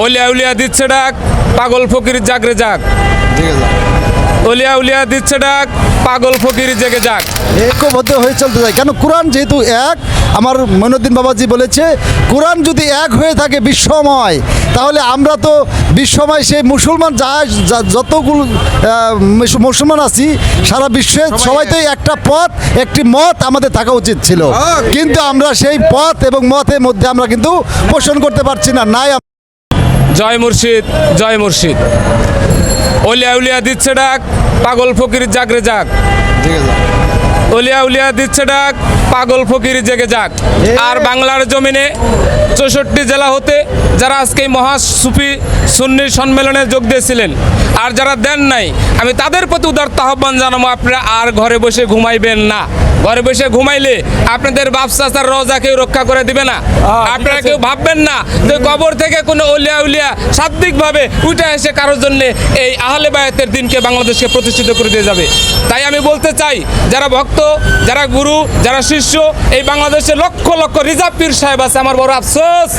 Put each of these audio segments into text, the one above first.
অলিয়া উলিয়া দিচ্ছে ডাক পাগল ফকির জাগরে যাক। অলিয়া উলিয়া দিচ্ছে ডাক পাগল ফকির জেগে যাক। ঐক্যবদ্ধ হয়ে চলতে চাই। কেন? কোরআন যেহেতু এক আমার মইনুদ্দিন বাবাজি বলেছে কোরআন যদি এক হয়ে থাকে বিশ্বময় তাহলে আমরা তো বিশ্বময় সেই মুসলমান যা যা- যতগুলো মুসলমান আছি সারা বিশ্বে সবাই তো একটা পথ একটি মত আমাদের থাকা উচিত ছিল। কিন্তু আমরা সেই পথ এবং মতের মধ্যে আমরা কিন্তু পোষণ করতে পারছি না। নাই জয় মুর্শিদ জয় মুর্শিদ। অলিয়া উলিয়া দিচ্ছে ডাক পাগল ফকির জাগরে যাক। অলিয়া উলিয়া দিচ্ছে ডাক পাগল ফকির জেগে যাক। আর বাংলার জমিনে চৌষট্টি জেলা হতে যারা আজকে মহা সুফি সুন্নি সম্মেলনে যোগ দিয়েছিলেন আর যারা দেন নাই আমি তাদের প্রতি উদার্ত আহ্বান জানাব আপনারা আর ঘরে বসে ঘুমাইবেন না। ঘরে বসে ঘুমাইলে আপনাদের বাপসাচার রোজা কেউ রক্ষা করে দিবে না। আপনারা কেউ ভাববেন না যে কবর থেকে কোনো অলিয়া উলিয়া শাব্দিকভাবে উঠে এসে কারোর জন্য এই আহলে বায়াতের দিনকে বাংলাদেশকে প্রতিষ্ঠিত করে দিয়ে যাবে। তাই আমি বলতে চাই যারা ভক্ত যারা গুরু যারা শিষ্য এই বাংলাদেশে লক্ষ লক্ষ রিজার্ভ পীর সাহেব আছে আমার বড় আফসোস।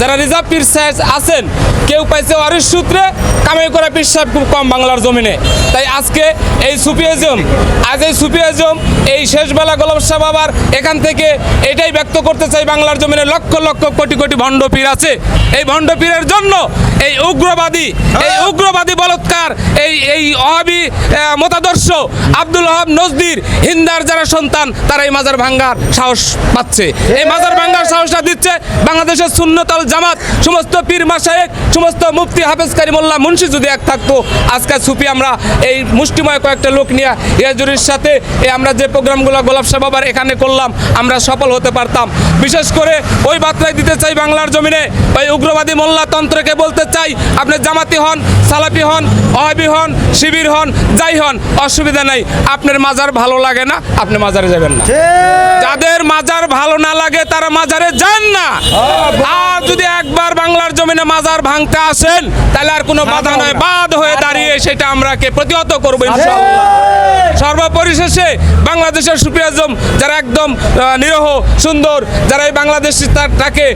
যারা রিজার্ভ পীর সাহেব আছেন কেউ পাইছে ওয়ারিশ সূত্রে কামাই করা পীর সাহেব খুব কম বাংলার জমিনে। তাই আজকে এই সুফিয়াজম আজ এই সুফিয়াজম এই শেষবেলা গোলাম সাহেব আবার এখান থেকে এটাই ব্যক্ত করতে চাই বাংলার জমিনে লক্ষ লক্ষ কোটি কোটি ভণ্ড পীর আছে। এই ভণ্ড পীরের জন্য এই উগ্রবাদী এই উগ্রবাদী বলৎকার এই এই অহাবি মতাদর্শ আব্দুল ওহাব নজদির হিন্দার যারা সন্তান তারা এই মাজার ভাঙ্গার সাহস পাচ্ছে। এই মাজার ভাঙ্গার সাহসটা দিচ্ছে বাংলাদেশের শূন্যতল জামাত সমস্ত পীর মাসায়েক সমস্ত মুফতি হাফেজ কারিমুল্লাহ মুন্সি যদি এক থাকতো আজকে সুফি আমরা এই মুষ্টিময় কয়েকটা লোক নিয়ে ইয়াজুরির সাথে এই আমরা যে প্রোগ্রামগুলো গোলাপ শাহ বাবার এখানে করলাম আমরা সফল হতে পারতাম। বিশেষ করে ওই বার্তায় দিতে চাই বাংলার জমিনে ওই উগ্রবাদী মোল্লা তন্ত্রকে বলতে চাই আপনি জামাতি হন সালাফি হন অহাবি হন শিবির হন যাই হন অসুবিধা নাই। আপনার মাজার ভালো লাগে না আপনি মাজারে যাবেন না। যাদের মাজার ভালো না লাগে তারা মাজারে যান না। আর যদি একবার বাংলার জমিনে মাজার ভাঙতে আসেন তাহলে আর কোনো বাধা নয় বাদ হয়ে দাঁড়িয়ে সেটা আমরাকে প্রতিহত করব সর্বপরিশেষে বাংলাদেশের সুপিয়াজম যারা একদম নিরহ সুন্দর যারা এই বাংলাদেশ তাকে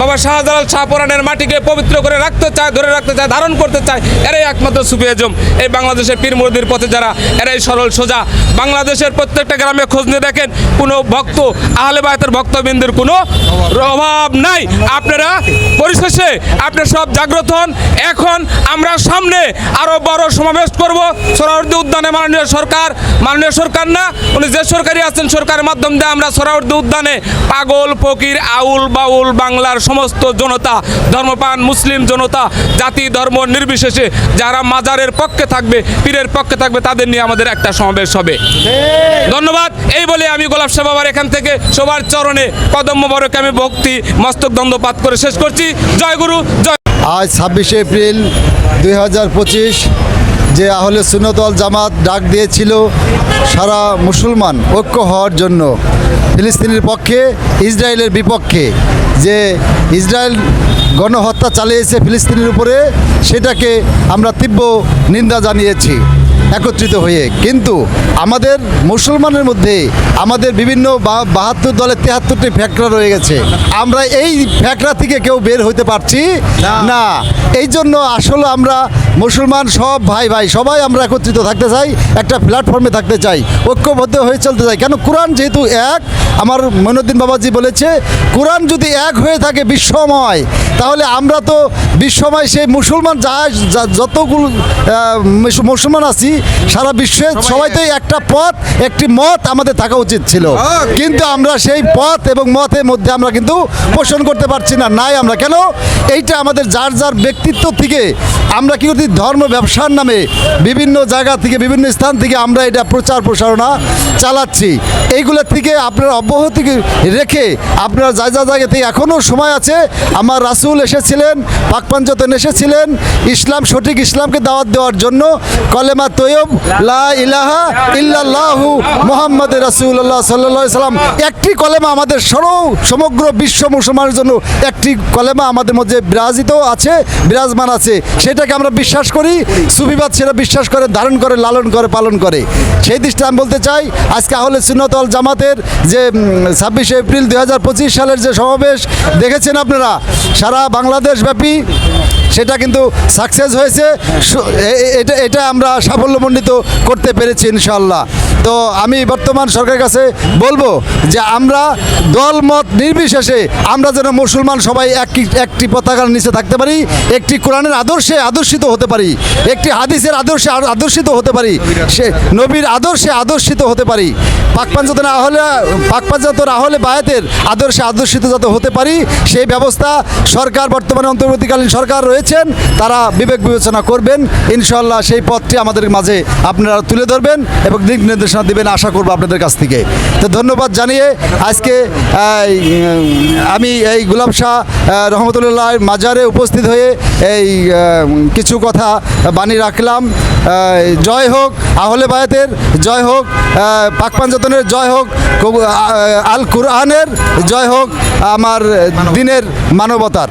বাবা শাহজালাল শাহপুরানের মাটিকে পবিত্র করে রাখতে চায়, ধরে রাখতে চায়, ধারণ করতে চায়, এরাই একমাত্র সুপিয়াজম এই বাংলাদেশের পীর মুরদির পথে যারা, এরাই সরল সোজা। বাংলাদেশের প্রত্যেকটা গ্রামে খোঁজ নিয়ে দেখেন, কোনো ভক্ত, আহলে বায়তের ভক্তবৃন্দের কোনো অভাব নাই। আপনারা পরিশেষে, আপনি সব জাগ্রত হন। এখন আমরা সামনে আরও বড় সমাবেশ করব। সোহরাওয়ার্দী উদ্যানে মাননীয় সরকার মাননীয় সরকার না, উনি যে সরকারি আছেন, সরকারের মাধ্যম দিয়ে আমরা সোহরাওয়ার্দী উদ্যানে পাগল, ফকির, আউল, বাউল, বাংলার সমস্ত জনতা ধর্মপান মুসলিম জনতা জাতি, ধর্ম নির্বিশেষে যারা মাজারের পক্ষে থাকবে, পীরের পক্ষে থাকবে, তাদের নিয়ে আমাদের একটা সমাবেশ হবে। ধন্যবাদ। এই বলে আমি গোলাপ শাহ এখান থেকে সবার চরণে কদম মোবারকে আমি ভক্তি, মস্তক দ্বন্দ্বপাত করে শেষ করছি। জয় গুরু, জয়। আজ ছাব্বিশে এপ্রিল দুই হাজার পঁচিশ, যে আহলে সুন্নতল জামাত ডাক দিয়েছিল সারা মুসলমান ঐক্য হওয়ার জন্য ফিলিস্তিনের পক্ষে, ইসরায়েলের বিপক্ষে, যে ইসরায়েল গণহত্যা চালিয়েছে ফিলিস্তিনের উপরে সেটাকে আমরা তীব্র নিন্দা জানিয়েছি একত্রিত হয়ে। কিন্তু আমাদের মুসলমানের মধ্যে আমাদের বিভিন্ন বা- বাহাত্তর দলের তেহাত্তরটি ফ্যাক্টরা রয়ে গেছে। আমরা এই ফ্যাক্টরা থেকে কেউ বের হতে পারছি? না। এই জন্য আসলে আমরা মুসলমান সব ভাই ভাই সবাই আমরা একত্রিত থাকতে চাই একটা প্ল্যাটফর্মে থাকতে চাই ঐক্যবদ্ধ হয়ে চলতে চাই। কেন? কোরআন যেহেতু এক আমার মনুদ্দিন বাবাজি বলেছে কোরআন যদি এক হয়ে থাকে বিশ্বময়। তাহলে আমরা তো বিশ্বময় সেই মুসলমান যা যতগুলো মুসলমান আছি সারা বিশ্বে সবাই তো একটা পথ একটি মত আমাদের থাকা উচিত ছিল। কিন্তু আমরা সেই পথ এবং মতের মধ্যে আমরা কিন্তু পোষণ করতে পারছি না। নাই আমরা কেন? এইটা আমাদের যার যার ব্যক্তিত্ব থেকে আমরা কি করছি? ধর্ম ব্যবসার নামে বিভিন্ন জায়গা থেকে বিভিন্ন স্থান থেকে আমরা এটা প্রচার প্রসারণা চালাচ্ছি। এইগুলোর থেকে আপনারা অব্যাহতি রেখে আপনারা যা যা জায়গা থেকে এখনও সময় আছে আমার রাসুল এসেছিলেন পাকপাঞ্চতন এসেছিলেন। ইসলাম সঠিক ইসলামকে দাওয়াত দেওয়ার জন্য কলেমা তৈয়ব, লা ইলাহা ইল্লাল্লাহু মোহাম্মদ রাসূলুল্লাহ সাল্লাল্লাহু আলাইহি সাল্লাম। একটি কলেমা আমাদের সর, সমগ্র বিশ্ব মুসলমানের জন্য একটি কলেমা আমাদের মধ্যে বিরাজিত আছে, বিরাজমান আছে। সেটাকে আমরা বিশ্বাস করি, সুফিবাদ সেটা বিশ্বাস করে, ধারণ করে, লালন করে, পালন করে। সেই দৃষ্টিতে আমি বলতে চাই, আজকে আহলে সুন্নতল জামাতের যে ছাব্বিশে এপ্রিল দুই হাজার পঁচিশ সালের যে সমাবেশ, দেখেছেন আপনারা? সারা সারা বাংলাদেশব্যাপী সেটা কিন্তু সাকসেস হয়েছে। এটা এটা আমরা সাফল্যমণ্ডিত করতে পেরেছি ইনশাল্লাহ তো আমি বর্তমান সরকারের কাছে বলব যে আমরা দল মত নির্বিশেষে আমরা যেন মুসলমান সবাই একটি একটি পতাকার নিচে থাকতে পারি, একটি কোরআনের আদর্শে আদর্শিত হতে পারি, একটি হাদিসের আদর্শে আদর্শিত হতে পারি, সে নবীর আদর্শে আদর্শিত হতে পারি পাকপাঞ্জাত না হলে পাকপাঞ্জাত না হলে বায়াতের আদর্শে আদর্শিত যাতে হতে পারি, সেই ব্যবস্থা সরকার, বর্তমানে অন্তর্বর্তীকালীন সরকার রয়েছেন, তারা বিবেক বিবেচনা করবেন ইনশাল্লাহ সেই পথটি আমাদের মাঝে আপনারা তুলে ধরবেন এবং দিক নির্দেশনা দেবেন আশা করব আপনাদের কাছ থেকে। তো ধন্যবাদ জানিয়ে আজকে আমি এই গুলাব শাহ রহমতুল্লাহ মাজারে উপস্থিত হয়ে এই কিছু কথা বাণী রাখলাম। জয় হোক আহলে বায়াতের জয় হোক আহ, পাক পাঞ্জাতনের জয় হোক আল কুরআনের জয় হোক আমার দিনের মানবতার।